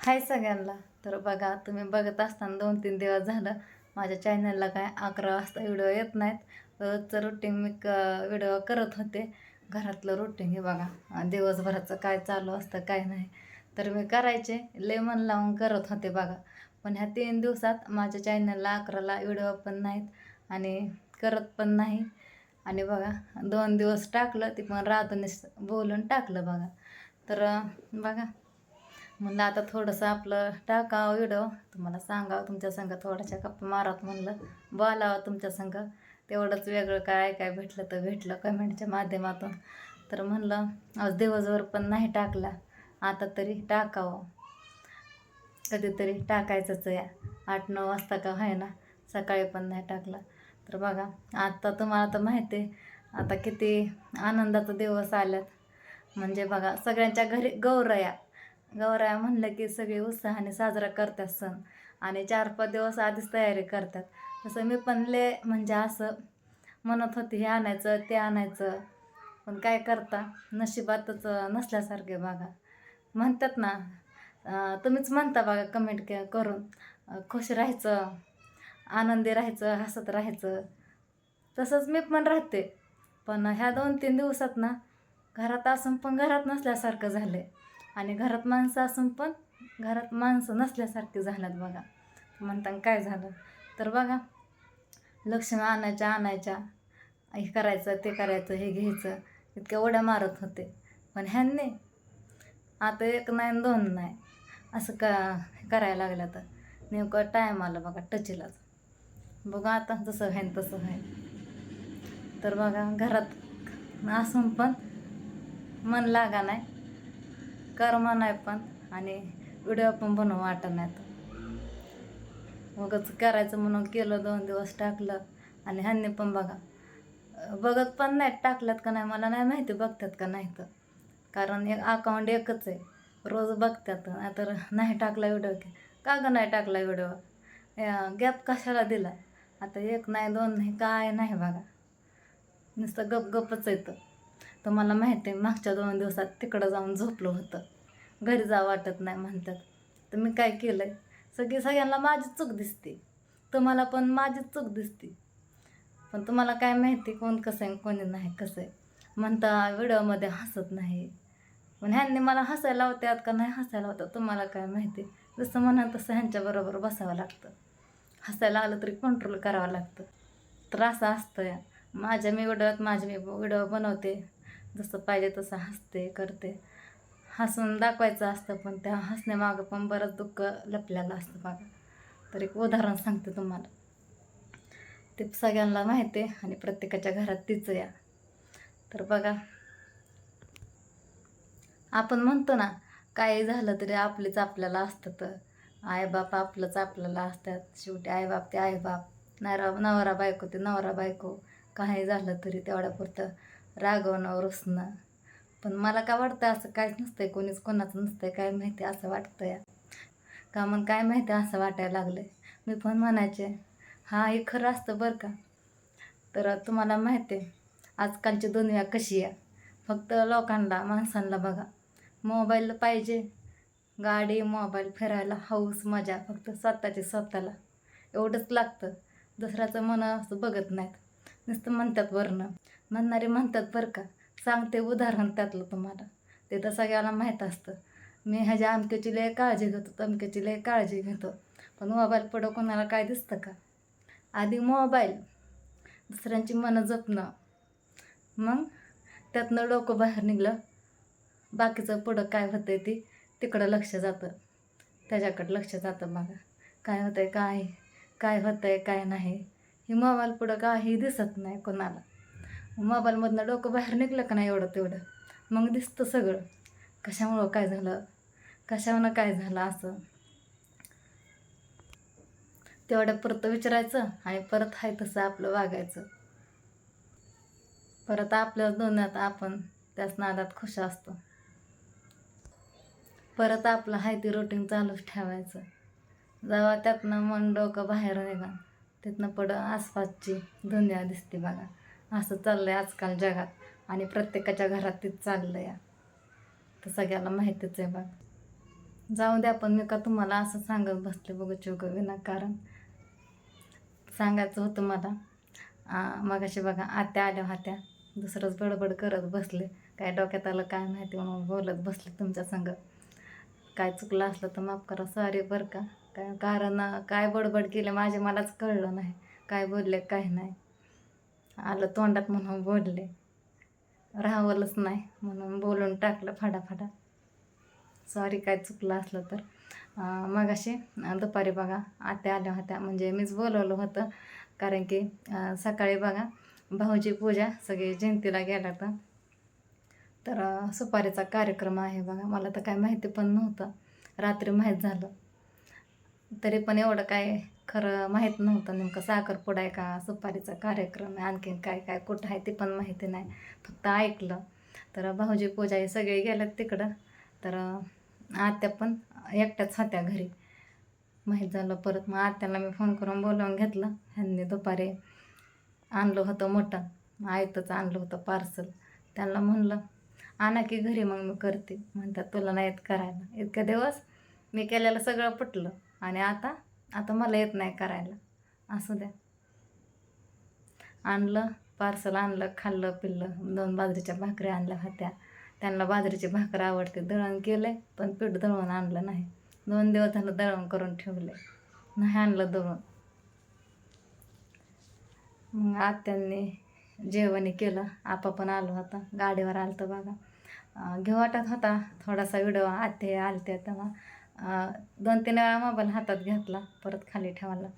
हाय सगळ्यांना. तर बघा तुम्ही बघत असताना दोन तीन दिवस झालं माझ्या चॅनलला काय अकरा वाजता व्हिडिओ येत नाहीत. रोजचं रुटीन मी क व्हिडिओ करत होते. घरातलं रुटीन हे बघा. दिवसभराचं काय चालू असतं काय नाही. तर मी करायचे. लेमन मन लावून करत होते बघा. पण ह्या तीन दिवसात माझ्या चॅनलला अकराला व्हिडिओ पण नाहीत आणि करत पण नाही. आणि बघा दोन दिवस टाकलं ती पण रातूनच बोलून टाकलं बघा. तर बघा म्हणलं आता थोडंसं आपलं टाकावं व्हिडिओ तुम्हाला सांगावं तुमच्या संग थोड्याशा गप्पा मारावं म्हणलं. बोलावं तुमच्या संग. तेवढंच वेगळं काय काय भेटलं तर भेटलं कमेंटच्या माध्यमातून. तर म्हणलं आज दिवसभर पण नाही टाकला. आता तरी टाकावं. कधीतरी टाकायचंच या आठ नऊ वाजता का आहे ना सकाळी पण नाही टाकला. तर बघा आता तुम्हाला तर माहिती आहे आता किती आनंदाचा दिवस आल्यात म्हणजे बघा सगळ्यांच्या घरी गौरया. गौराया म्हणलं की सगळे उत्साहाने साजरा करतात सण आणि चार पाच दिवस आधीच तयारी करतात. तसं मी पण ले म्हणजे असं म्हणत होते हे आणायचं ते आणायचं. पण काय करता नशिबातच नसल्यासारखे बघा. म्हणतात ना तुम्हीच म्हणता बघा कमेंट के करून. खुश राहायचं आनंदी राहायचं हसत राहायचं. तसंच मी पण राहते. पण ह्या दोन तीन दिवसात ना घरात असून पण घरात नसल्यासारखं झालं आहे आणि घरात माणसं असून पण घरात माणसं नसल्यासारखे झाल्यात बघा. म्हणताना काय झालं? तर बघा लक्ष्मी आणायच्या आणायच्या. हे करायचं ते करायचं हे घ्यायचं. इतक्या ओढ्या मारत होते. पण ह्यांनी आता एक नाही दोन नाही. असं का करायला लागलं तर नेमकं टाईम आलं बघा टचीलाच बघा आता जसं आहे तसं आहे तर बघा घरात असून पण मन लागा नाही. कर्म नाही पण आणि व्हिडिओ पण बनवू वाटत नाहीत मगच करायचं म्हणून केलं दोन दिवस टाकलं आणि ह्यांनी पण बघा बघत पण नाही टाकल्यात का नाही मला नाही माहिती बघतात का नाही तर कारण एक अकाउंट एकच आहे रोज बघतात नाहीतर नाही टाकला व्हिडिओ की. का ग नाही टाकला व्हिडिओ? गॅप कशाला दिला? आता एक नाही दोन नाही काय नाही बघा. नुसतं गप गपच येतं. तर मला माहिती आहे मागच्या दोन दिवसात तिकडं जाऊन झोपलं होतं. घरी जा वाटत नाही म्हणतात. तर मी काय केलं आहे सगळी सगळ्यांना माझीच चूक दिसते. तुम्हाला पण माझीच चूक दिसते. पण तुम्हाला काय माहिती कोण कसं आहे कोणी नाही कसं आहे. म्हणता व्हिडिओमध्ये हसत नाही. पण ह्यांनी मला हसायला होत्यात का नाही हसायला होतं तुम्हाला काय माहिती? जसं म्हणा तसं ह्यांच्याबरोबर बसावं लागतं. हसायला आलं तरी कंट्रोल करावं लागतं. तर असं असतं माझ्या मी व्हिडिओत माझे मी व्हिडिओ बनवते. जसं पाहिजे तसं हसते करते. हसून दाखवायचं असतं पण त्या हसण्यामागं पण बरंच दुःख लपलेलं असतं बघा. तर एक उदाहरण सांगते तुम्हाला. ते सगळ्यांना माहिती आहे आणि प्रत्येकाच्या घरात तीच या. तर बघा. आपण म्हणतो ना काही झालं तरी आपलेच आपल्याला असतं तर आईबाप आपलंच आपल्याला असतात. शेवटी आईबाप ते आईबाप. नवरा नवरा बायको ते नवरा बायको काही झालं तरी तेवढ्यापुरतं रागवणं रुसणं. पण मला का वाटतं असं काहीच नसतंय कोणीच कोणाचं नसतंय काय माहिती असं वाटतं या का मग काय माहिती असं वाटायला लागलं मी पण म्हणायचे हा हे खरं असतं बरं का. तर तुम्हाला माहिती आहे आजकालची दुनिया कशी आहे. फक्त लोकांना माणसांना बघा. मोबाईल पाहिजे. गाडी मोबाईल फिरायला हौस मजा फक्त स्वतःची स्वतःला. एवढंच लागतं. दुसऱ्याचं मन असं बघत नाहीत. नुसतं म्हणतात वरणं म्हणणारे म्हणतात बरं का. सांगते उदाहरण त्यातलं तुम्हाला. ते तर सगळ्याला माहीत असतं. मी ह्याच्या अमक्याची लय काळजी घेतो तमक्याची लय काळजी घेतो. पण मोबाईल पुढं कोणाला काय दिसतं का? आधी मोबाईल. दुसऱ्यांची मनं जपणं. मग त्यातनं डोकं बाहेर निघलं. बाकीचं पुढं काय होतंय ती तिकडं लक्ष जातं. त्याच्याकडं लक्ष जातं बघा. काय होतंय काय काय होतंय काय नाही. ही मोबाईल पुढं काही दिसत नाही कोणाला. मोबाईलमधनं डोकं बाहेर निघलं का नाही एवढं तेवढं? मग दिसतं सगळं. कशामुळं काय झालं? कशामुळं काय झालं असं? तेवढं परत विचारायचं आणि परत आहे तसं आपलं वागायचं. परत आपल्या दोन्यात आपण त्याच नादात खुश असतो. परत आपलं हाय ती रुटीन चालूच ठेवायचं. जेव्हा त्यातनं मन डोकं बाहेर निघा तिथनं पुढं आसपासची दुनिया दिसते बघा. असं चाललं आहे आजकाल जगात. आणि प्रत्येकाच्या घरात तेच चाललं या तर सगळ्याला माहितीच आहे बघ. जाऊ द्या पण मी का तुम्हाला असं सांगत बसले बघू चौक विनाकारण. सांगायचं होतं मला. आ, मगाशी बघा आत्या आल्या होत्या. दुसरंच बडबड करत बसले. काय डोक्यात आलं काय माहिती म्हणून बोलत बसले तुमच्या संग. काय चुकलं असलं तर माफ करा. सॉरी बरं का. काय कारण काय बडबड केलं माझे मलाच कळलं नाही. काय बोलले काय नाही. आलं तोंडात म्हणून बोलले. राहावलंच नाही म्हणून बोलून टाकलं फाडाफाडा. सॉरी काय चुकलं असलं तर. मग मगाशी दुपारी बघा आत्या आल्या होत्या. म्हणजे मीच बोलवलं होतं. कारण की सकाळी बघा भाऊजी पूजा सगळी जयंतीला गेला तर तर सुपारीचा कार्यक्रम आहे बघा. मला तर काय माहिती पण नव्हतं. रात्री माहीत झालं. तरी पण एवढं काय खरं माहीत नव्हतं नेमकं साखरपुडा आहे का सुपारीचा कार्यक्रम आहे आणखीन काय काय कुठं आहे ते पण माहिती नाही. फक्त ऐकलं. तर भाऊजी पूजा हे सगळे गेल्यात तिकडं. तर आत्या पण एकट्याच होत्या घरी. माहीत झालं परत मग आत्याला मी फोन करून बोलावून घेतलं. ह्यांनी दुपारी आणलं होतं मटण आयतच आणलं होतं पार्सल त्यांना म्हणलं आणा की घरी मग मी करते. म्हणतात तुला नाहीत करायला. इतक्या दिवस मी केलेलं सगळं पटलं. आणि आता आता मला येत नाही करायला. असू द्या. आणलं पार्सल आणलं खाल्लं पिल्लं. दोन बाजरीच्या भाकऱ्या आणल्या होत्या. त्यांना बाजरीची भाकर आवडते. दळण केलं पण पीठ दळून आणलं नाही. दोन दिवस झालं दळण करून ठेवले नाही आणलं दळून. मग आत्यांनी जेवण केलं. आपा पण आलो होता गाडीवर आलं तर बघा. अं, घेऊ होता. थोडासा व्हिडिओ आत्या आलते तेव्हा. दोन तीन वेळा मोबाईल हातात घेतला परत खाली ठेवायला.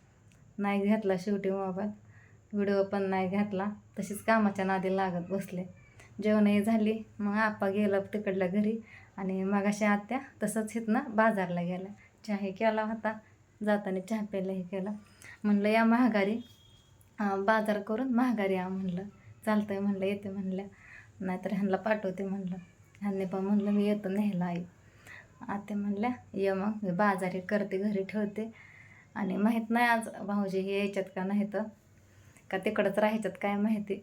नाही घेतला शेवटी मोबाईल व्हिडिओ पण नाही घातला तशीच कामाच्या नादी लागत बसले. जेवणही झाली मग आपा गेला तिकडल्या घरी आणि मगाशी आत्या तसंच इथनं बाजारला गेला चहाही केला होता जाताना चहा प्यायलाही केला. म्हणलं या महागारी बाजार करून महागारी या म्हणलं. चालतंय म्हणलं येते म्हणल्या. नाहीतर ह्यांना पाठवते म्हणलं. ह्यांनी पण म्हणलं मी येतो न्यायला आई. आते म्हणल्या ये मग मी बाजारी करते घरी ठेवते. आणि माहीत नाही आज भाऊजी हे यायच्यात का नाही तर का तिकडंच राहायच्यात काय माहिती.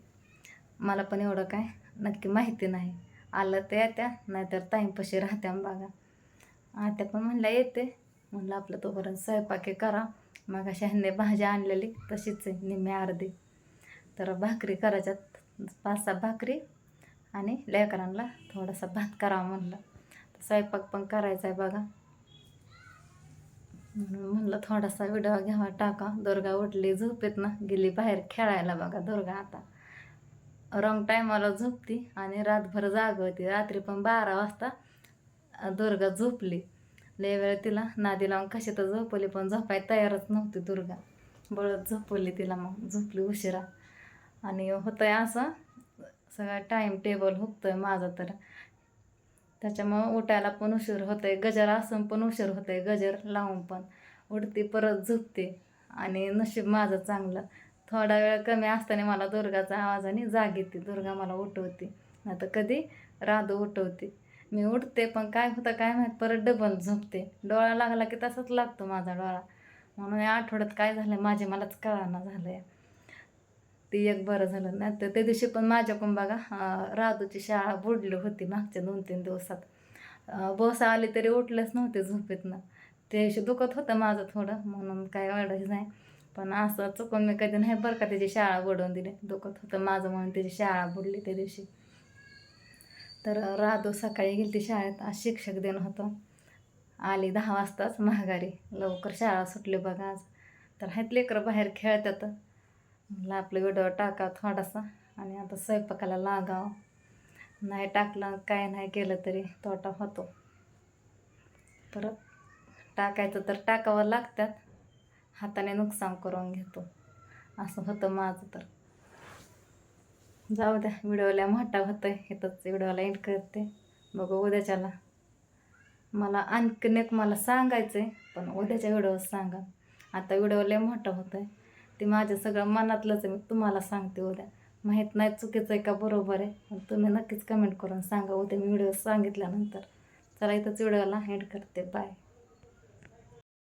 मला पण एवढं काय नक्की माहिती नाही. आलं तर येत्या नाहीतर टाईमपाशी राहत्या बघा. आत्या पण म्हणल्या येते. म्हणलं आपलं तोपर्यंत स्वयंपाके करा. मग अशा ह्यांनी भाज्या आणलेली तशीच आहे निम्मे अर्धी. तर भाकरी करायच्यात पाच सहा भाकरी आणि लेकरांना थोडासा भात करावा म्हणलं. स्वयंपाक पण करायचा आहे बघा. म्हणून म्हणलं थोडासा व्हिडिओ घ्यावा टाका. दुर्गा उठली झोपेत ना गेली बाहेर खेळायला बघा दुर्गा आता. रॉंग टायमाला झोपती आणि रातभर जागवती. रात्री पण बारा वाजता दुर्गा झोपली. लय वेळ तिला नादी लावून कशी तर झोपवली पण झोपाय तयारच नव्हती दुर्गा. बळत झोपवली तिला मग. झोपली उशिरा. आणि होतंय असं सगळा टाईम टेबल हुकतोय माझं तर. त्याच्यामुळं उठायला पण उशीर होतंय. गजर असून पण उशीर होतंय. गजर लावून पण. उठते परत झोपते आणि नशीब माझं चांगलं. थोडा वेळ कमी असताना मला दुर्गाचा आवाजाने जाग येते. दुर्गा मला उठवते. नाही तर कधी? राधू उठवते. मी उठते पण काय होतं काय माहीत? परत डबल झोपते. डोळा लागला की तसाच लागतो माझा डोळा. म्हणून या आठवड्यात काय झालं माझे मलाच कळाना झालं आहे ती एक बरं झालं नाही तर त्या दिवशी पण माझ्याकडून बघा अं, राधूची शाळा बुडली होती मागच्या दोन तीन दिवसात बस आली तरी उठलंच नव्हते झोपेतनं. त्या दिवशी दुखत होतं माझं थोडं म्हणून काय वाढत नाही. पण असं चुकून मी कधी नाही बरं का त्याची शाळा बुडवून दिली. दुखत होतं माझं म्हणून त्याची शाळा बुडली त्या दिवशी. तर राधू सकाळी गेली ती शाळेत आज शिक्षक दिन होतं. आली दहा वाजताच महागारी लवकर शाळा सुटली बघा आज. तर आहेत लेकरं बाहेर खेळतात. म्हणलं आपलं व्हिडिओ टाका थोडासा आणि आता स्वयंपाकाला लागावं. नाही टाकलं काय नाही केलं तरी तोटा होतो. परत टाकायचं तर टाकावं लागतात. हाताने नुकसान करून घेतो. असं होतं माझं तर. जाऊ द्या व्हिडिओला मोठा होतं आहे इथंच व्हिडिओला एंड करते. बघू उद्याच्याला. मला आणखीन एक मला सांगायचं आहे पण उद्याच्या व्हिडिओत सांगा. आता व्हिडिओला मोठा होतं आहे ते माझ्या सगळं मनातलंच आहे मी तुम्हाला सांगते उद्या. माहीत नाही चुकीचं आहे का बरोबर आहे पण तुम्ही नक्कीच कमेंट करून सांगा. उद्या मी व्हिडिओ सांगितल्यानंतर. चला इथंच व्हिडिओला हेड करते. बाय